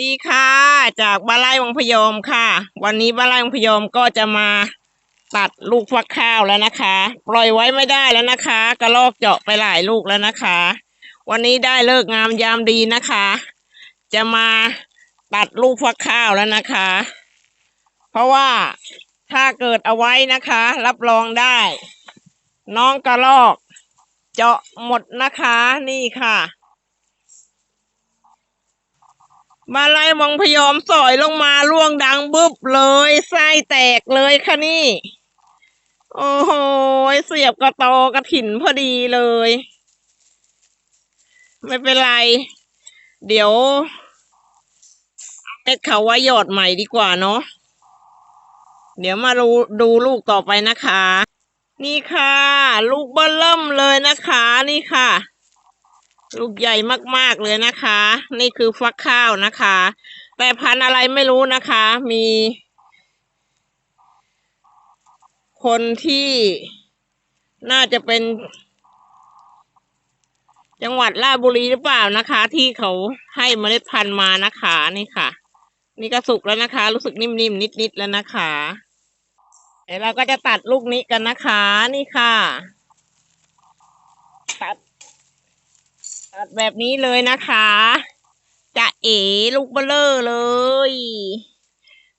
ดีค่ะ จากบ้านไร่วังพยอมค่ะ วันนี้บ้านไร่วังพยอมก็จะมาตัดลูกฟักข้าวแล้วนะคะ ปล่อยไว้ไม่ได้แล้วนะคะกระลอกเจาะไปหลายลูกแล้วนะคะ วันนี้ได้เลิกงามยามดีนะคะ จะมาตัดลูกฟักข้าวแล้วนะคะ เพราะว่าถ้าเกิดเอาไว้นะคะ รับรองได้ น้องกระลอก เจาะหมดนะคะนี่ค่ะ มาไล่มองพยอมสอยลงมาล่วงดังบึบเลยไส้แตกเลยค่ะนี่ โอ้โหเสียบกระโตกระถิ่นพอดีเลย ไม่เป็นไร เดี๋ยวเอ็ดเขาไว้หยอดใหม่ดีกว่าเนาะเดี๋ยวมาดูดูลูกต่อไปนะคะ นี่ค่ะ ลูกเบิ้ลเริ่มเลยนะคะ นี่ค่ะ ลูกใหญ่มากๆเลยนะคะ นี่คือฟักข้าวนะคะ แต่พันอะไรไม่รู้นะคะ มี คนที่น่าจะเป็น จังหวัดราชบุรีหรือเปล่านะคะ ที่เขาให้เมล็ดพันธุ์มานะคะนี่ค่ะ นี่ก็สุกแล้วนะคะ รู้สึกนิ่มๆนิดๆแล้วนะคะเดี๋ยวเราก็จะตัดลูกนี้กันนะคะ นี่ค่ะ ตัด ตัดแบบนี้เลยนะคะ จะเอ๋ลูกเบลเลอร์เลย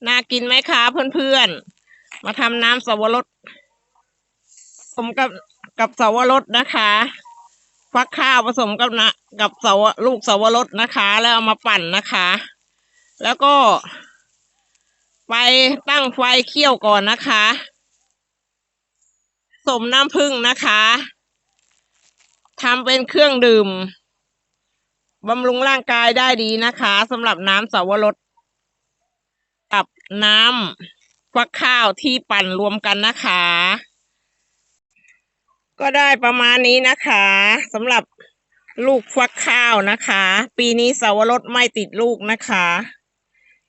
น่ากินไหมคะเพื่อนๆ มาทำน้ำสวรสผสมกับกับสวรสนะคะฟักข้าวผสมกับนะกับเสวลูกเสาวรสนะคะ แล้วเอามาปั่นนะคะ แล้วก็ ไปตั้งไฟเคี่ยวก่อนนะคะผสมน้ำผึ้งนะคะทำเป็นเครื่องดื่ม บำรุงร่างกายได้ดีนะคะสำหรับน้ำสาวรสกับน้ำฟักข้าวที่ปั่นรวมกันนะคะ ก็ได้ประมาณนี้นะคะสำหรับลูกฟักข้าวนะคะ ปีนี้สาวรสไม่ติดลูกนะคะ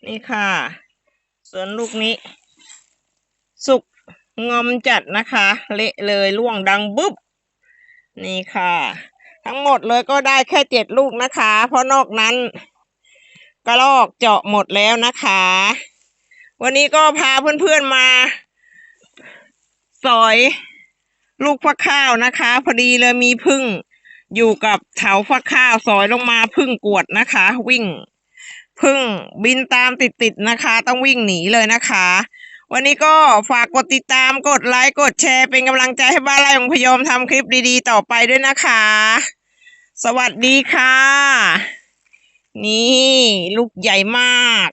นี่ค่ะ ส่วนลูกนี้ สุกงอมจัดนะคะ เละเลยล่วงดังบึ๊บนี่ค่ะ ทั้งหมดเลยก็ได้แค่เจ็ดลูกนะคะ เพราะนอกนั้นกระลอกเจาะหมดแล้วนะคะ วันนี้ก็พาเพื่อนๆมา สอยลูกฟักข้าวนะคะ พอดีเลยมีพึ่งอยู่กับเถาฟักข้าวสอยลงมาพึ่งกวดนะคะ วิ่งพึ่งบินตามติดๆนะคะ ต้องวิ่งหนีเลยนะคะ วันนี้ก็ฝากกดติดตามกดไลค์กดแชร์เป็นกำลังใจให้บ้านไร่ของพยอมทำคลิปดีๆ ต่อไปด้วยนะคะ สวัสดีค่ะ นี่ ลูกใหญ่มาก